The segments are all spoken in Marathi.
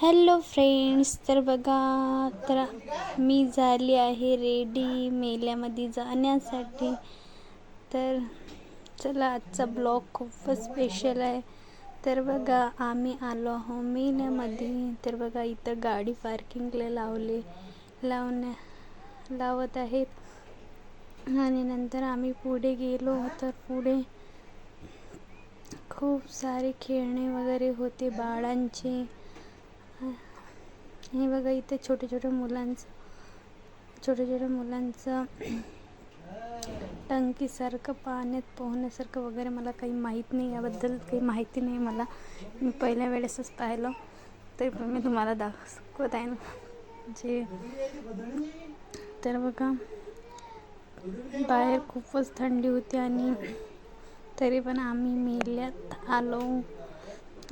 हॅलो फ्रेंड्स तर बघा तर मी झाली आहे रेडी मेल्यामध्ये जाण्यासाठी. तर चला आजचा ब्लॉग खूपच स्पेशल आहे. तर बघा आम्ही आलो आहो मेल्यामध्ये. तर बघा इथं गाडी पार्किंगला लावले लावण्या लावत आहेत. आणि नंतर आम्ही पुढे गेलो तर पुढे खूप सारे खेळणे वगैरे होते बाळांचे. हे बघा इथे छोटे छोटे मुलांचं छोट्या छोट्या मुलांचं टंकीसारखं पाण्यात पोहण्यासारखं वगैरे मला काही माहीत नाही याबद्दल काही माहिती नाही मला. मी पहिल्या वेळेसच पाहिलं तरी पण मी तुम्हाला दाखवत आहे ना. जे तर बघा बाहेर खूपच थंडी होती आणि तरी पण आम्ही मेल्यात आलो.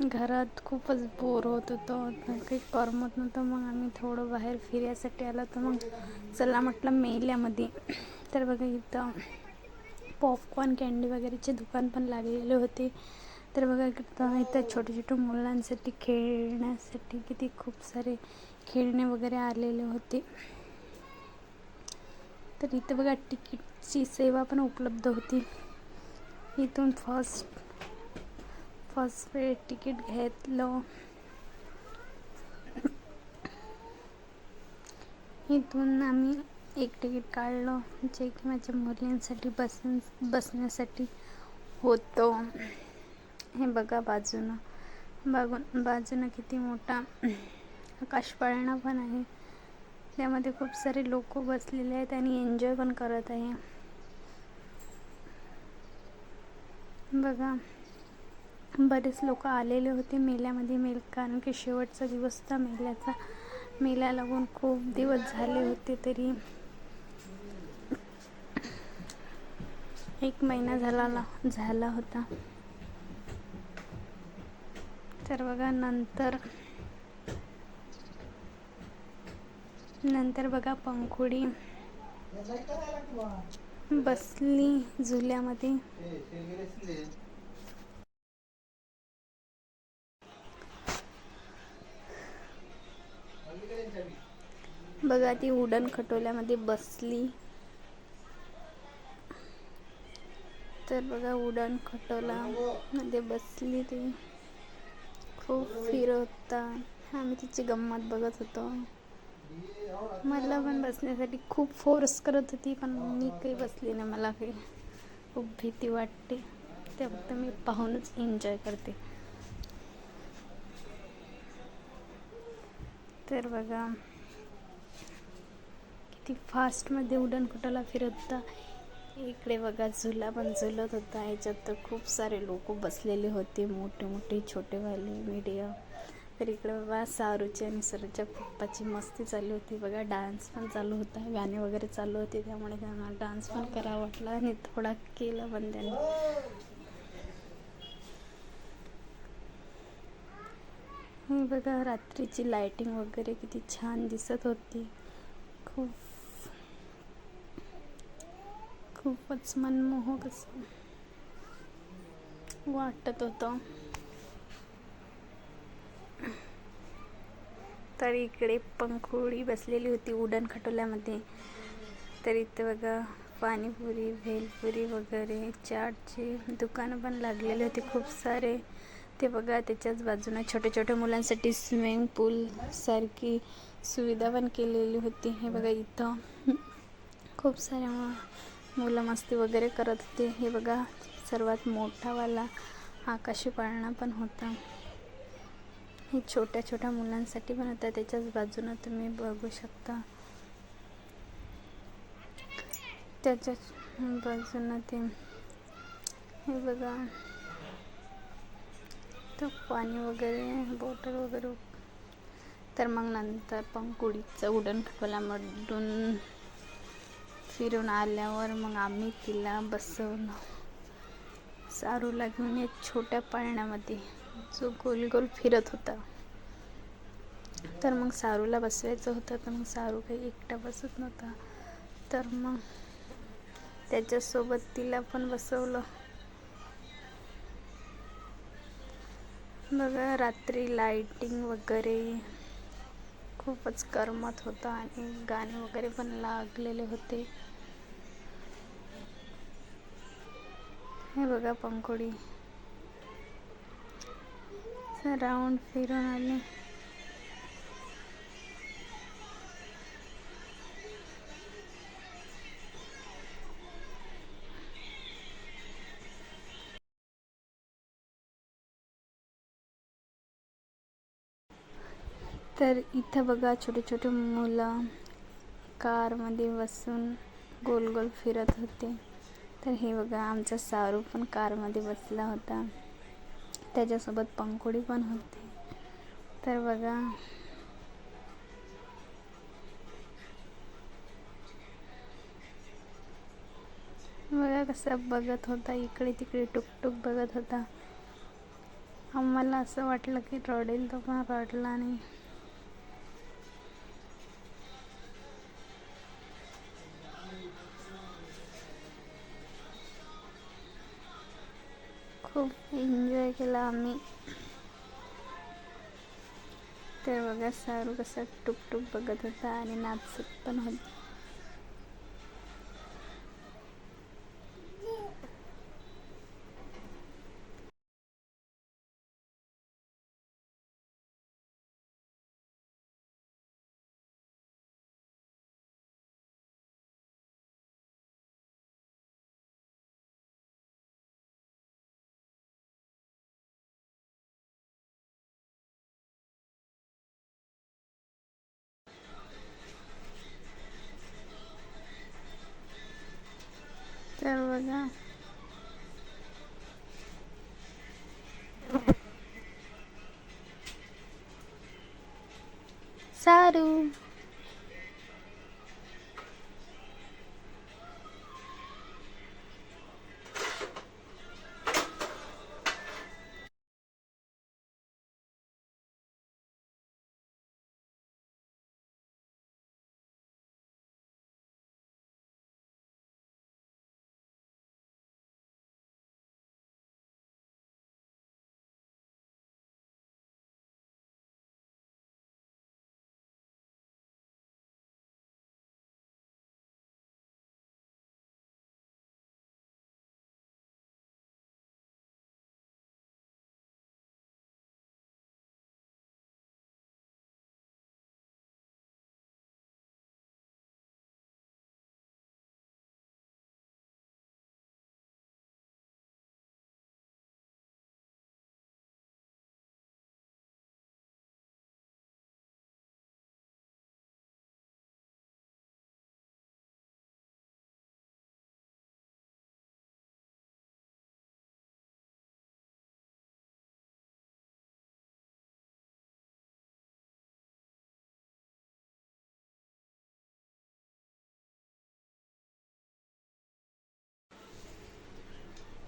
घरात खूपच बोर होत होतो. काही करमत नव्हतं. मग आम्ही थोडं बाहेर फिरायसाठी आलो तर मग चला म्हटलं मेल्यामध्ये. तर बघा इथं पॉपकॉर्न कँडी वगैरेचे दुकान पण लागलेले होते. तर बघा इकडं इथं छोट्या छोट्या मुलांसाठी खेळण्यासाठी किती खूप सारे खेळणे वगैरे आलेले होते. तर इथं बघा तिकीटची सेवा पण उपलब्ध होती. इथून फर्स्ट फर्स्ट वेळ तिकीट घेतलं. इथून आम्ही एक तिकीट काढलं जे की माझ्या मुलींसाठी बस बसण्यासाठी होतं. हे बघा बाजूनं. बागून बाजूनं किती मोठा आकाशपाळणा पण आहे. त्यामध्ये खूप सारे लोक बसलेले आहेत आणि एन्जॉय पण करत आहे. बघा. बरेच लोक आलेले होते मेल्यामध्ये मेल कारण की शेवटचा दिवस होता. मेल्याचा मेला लागून खूप दिवस झाले होते तरी एक महिना झाला झाला होता. तर बघा नंतर नंतर बघा पंखुडी बसली झुल्यामध्ये बघा ती उडण खटोल्यामध्ये बसली. तर बघा उडण खटोला मध्ये बसली ती. खूप फिरवता आम्ही तिची गंमत बघत होतो. मला पण बसण्यासाठी खूप फोर्स करत होती पण मी काही बसली नाही मला काही खूप भीती वाटते. ते फक्त मी पाहूनच एन्जॉय करते. तर बघा. किती फास्टमध्ये उडण कुठाला फिरत होता. इकडे बघा झुला पण झुलत होता. याच्यात तर खूप सारे लोक बसलेले होते. मोठे मोठे छोटेवाले मीडियम तर इकडे बाबा सारूची आणि सरूच्या पप्पाची मस्ती चालू होती. बघा डान्स पण चालू होता. गाणे वगैरे चालू होते. त्यामुळे त्यांना डान्स पण करावा वाटला आणि थोडा केला पण त्यांनी. बघा रात्रीची लाइटिंग वगैरे किती छान दिसत होती. खूप खूपच मनमोहक असं वाटत होतं. तर इकडे पंखोळी बसलेली होती उडण खटोल्यामध्ये. तर इथे बघा पाणीपुरी भेलपुरी वगैरे चाटचे दुकानं पण लागलेले होते खूप सारे. ते बघा त्याच्याच बाजूने छोट्या छोट्या मुलांसाठी स्विमिंग पूल सारखी सुविधा पण केलेली होती. हे बघा इथं. खूप साऱ्या मुलं मस्ती वगैरे करत होते. हे बघा सर्वात मोठावाला आकाशी पाळणा पण होता. हे छोट्या छोट्या मुलांसाठी पण होता. त्याच्याच बाजूनं तुम्ही बघू शकता. त्याच्याच बाजूनं ते हे बघा. तर पाणी वगैरे बॉटल वगैरे. तर मग नंतर पण कुडीचं उडण फिरून आल्यावर मग आम्ही तिला बसवलं. सारूला घेऊन एक छोट्या पाळण्यामध्ये जो गोल गोल फिरत होता. तर मग सारूला बसवायचं होतं तर मग सारू काही एकटा बसत नव्हता. तर मग त्याच्यासोबत तिला पण बसवलं. बघा रात्री लाईटिंग वगैरे खूपच करमत होतं आणि गाणे वगैरे पण लागलेले होते. हे बघा पंकोडी राऊंड फिरून आले. तर इथं बघा छोटे छोटे मुलं कारमध्ये बसून गोल गोल फिरत होते. तर हे बघा आमचा सारू पण कारमध्ये बसला होता. त्याच्यासोबत पंकोडी पण होते. तर बघा. बघा कसं बघत होता इकडे तिकडे टुकटुक बघत होता. आम्हाला असं वाटलं की रडेल तो पण रडला नाही. एन्जॉय केला आम्ही तर बघा सारू कसा टुकटुक बघत होता आणि नाचत पण होता तर बघा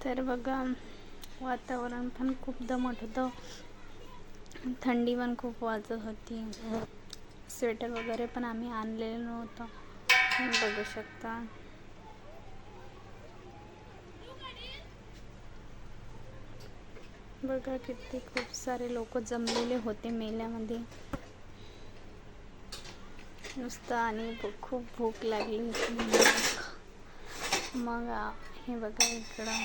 तर बघा वातावरण पण खूप दमट होतं. थंडी पण खूप वाजत होती. स्वेटर वगैरे पण आम्ही आणलेलं नव्हतं. बघू शकता. बघा किती खूप सारे लोक जमलेले होते मेल्यामध्ये. नुसतं आणि खूप भूक लागली होती. मग हे बघा इकडं.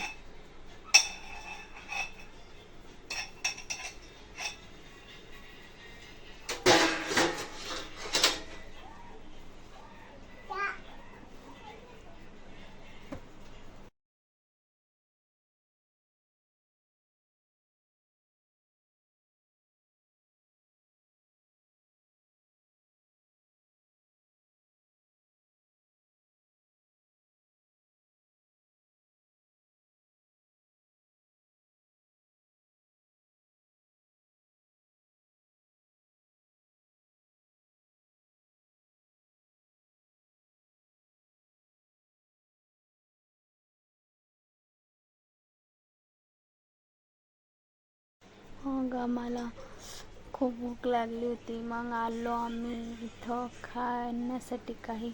मग आम्हाला खूप भूक लागली होती. मग आलो आम्ही इथं खाण्यासाठी काही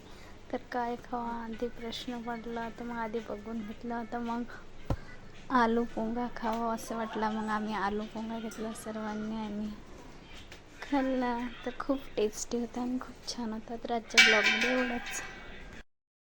तर काय खावा आधी प्रश्न पडला तर मग आधी बघून घेतलं तर मग आलू पोंगा खावा असं वाटलं. मग आम्ही आलू पोंगा घेतला सर्वांनी. आणि खाल्ला. तर खूप टेस्टी होता आणि खूप छान होता. तर आजच्या ब्लॉगमध्ये एवढंच.